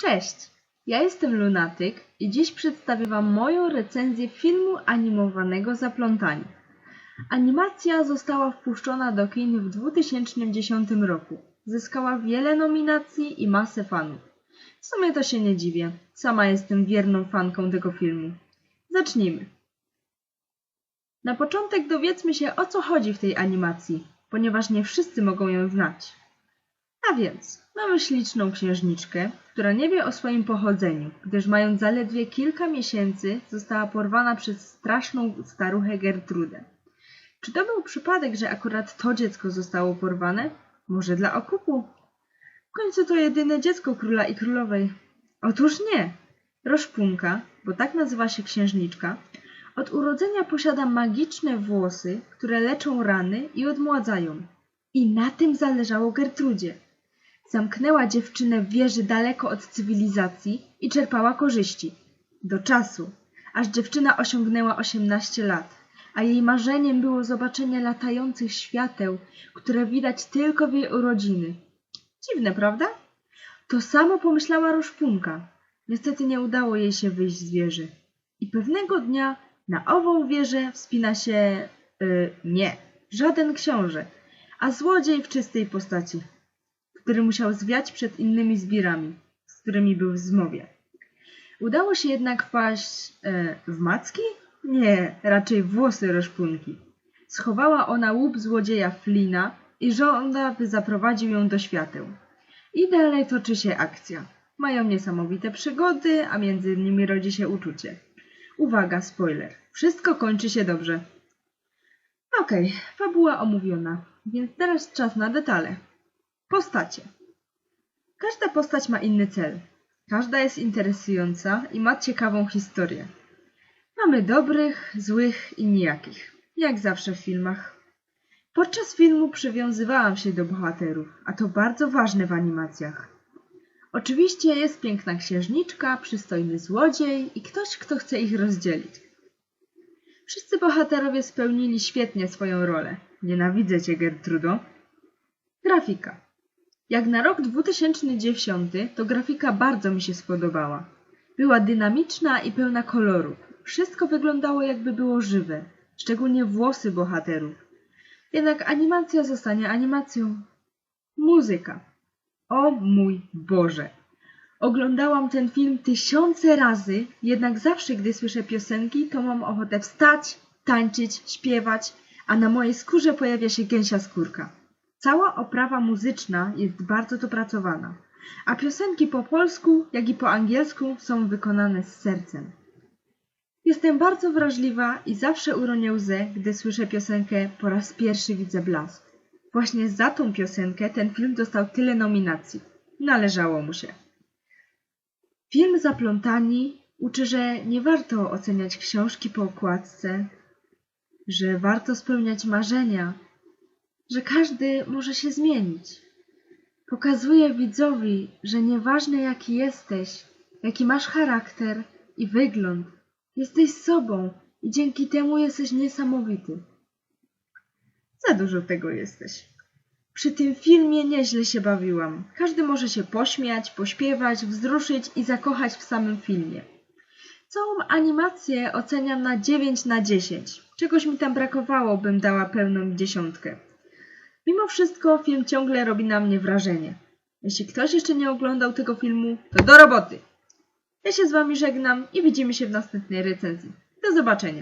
Cześć, ja jestem Lunatyk i dziś przedstawię Wam moją recenzję filmu animowanego Zaplątani. Animacja została wpuszczona do kin w 2010 roku. Zyskała wiele nominacji i masę fanów. W sumie to się nie dziwię, sama jestem wierną fanką tego filmu. Zacznijmy. Na początek dowiedzmy się o co chodzi w tej animacji, ponieważ nie wszyscy mogą ją znać. A więc, mamy śliczną księżniczkę, która nie wie o swoim pochodzeniu, gdyż mając zaledwie kilka miesięcy została porwana przez straszną staruchę Gertrudę. Czy to był przypadek, że akurat to dziecko zostało porwane? Może dla okupu? W końcu to jedyne dziecko króla i królowej. Otóż nie. Roszpunka, bo tak nazywa się księżniczka, od urodzenia posiada magiczne włosy, które leczą rany i odmładzają. I na tym zależało Gertrudzie. Zamknęła dziewczynę w wieży daleko od cywilizacji i czerpała korzyści. Do czasu, aż dziewczyna osiągnęła 18 lat, a jej marzeniem było zobaczenie latających świateł, które widać tylko w jej urodziny. Dziwne, prawda? To samo pomyślała Roszpunka. Niestety nie udało jej się wyjść z wieży. I pewnego dnia na ową wieżę wspina się... Yy, nie, żaden książę, a złodziej w czystej postaci który musiał zwiać przed innymi zbirami, z którymi był w zmowie. Udało się jednak wpaść e, w macki? Nie, raczej włosy roszpunki. Schowała ona łup złodzieja Flina i żąda, by zaprowadził ją do świateł. I dalej toczy się akcja. Mają niesamowite przygody, a między nimi rodzi się uczucie. Uwaga, spoiler. Wszystko kończy się dobrze. Okej, fabuła omówiona, więc teraz czas na detale. Postacie. Każda postać ma inny cel. Każda jest interesująca i ma ciekawą historię. Mamy dobrych, złych i nijakich, jak zawsze w filmach. Podczas filmu przywiązywałam się do bohaterów, a to bardzo ważne w animacjach. Oczywiście jest piękna księżniczka, przystojny złodziej i ktoś, kto chce ich rozdzielić. Wszyscy bohaterowie spełnili świetnie swoją rolę. Nienawidzę cię, Gertrudo. Grafika. Jak na rok 2010, to grafika bardzo mi się spodobała. Była dynamiczna i pełna kolorów. Wszystko wyglądało jakby było żywe, szczególnie włosy bohaterów. Jednak animacja zostanie animacją. Muzyka. O mój Boże! Oglądałam ten film tysiące razy, jednak zawsze, gdy słyszę piosenki, to mam ochotę wstać, tańczyć, śpiewać, a na mojej skórze pojawia się gęsia skórka. Cała oprawa muzyczna jest bardzo dopracowana, a piosenki po polsku, jak i po angielsku są wykonane z sercem. Jestem bardzo wrażliwa i zawsze uronię łzę, gdy słyszę piosenkę Po raz pierwszy widzę blask. Właśnie za tą piosenkę ten film dostał tyle nominacji. Należało mu się. Film Zaplątani uczy, że nie warto oceniać książki po okładce, że warto spełniać marzenia, że każdy może się zmienić. Pokazuje widzowi, że nieważne jaki jesteś, jaki masz charakter i wygląd, jesteś sobą i dzięki temu jesteś niesamowity. Za dużo tego jesteś. Przy tym filmie nieźle się bawiłam. Każdy może się pośmiać, pośpiewać, wzruszyć i zakochać w samym filmie. Całą animację oceniam na 9 na 10. Czegoś mi tam brakowało, bym dała pełną dziesiątkę. Mimo wszystko film ciągle robi na mnie wrażenie. Jeśli ktoś jeszcze nie oglądał tego filmu, to do roboty! Ja się z Wami żegnam i widzimy się w następnej recenzji. Do zobaczenia!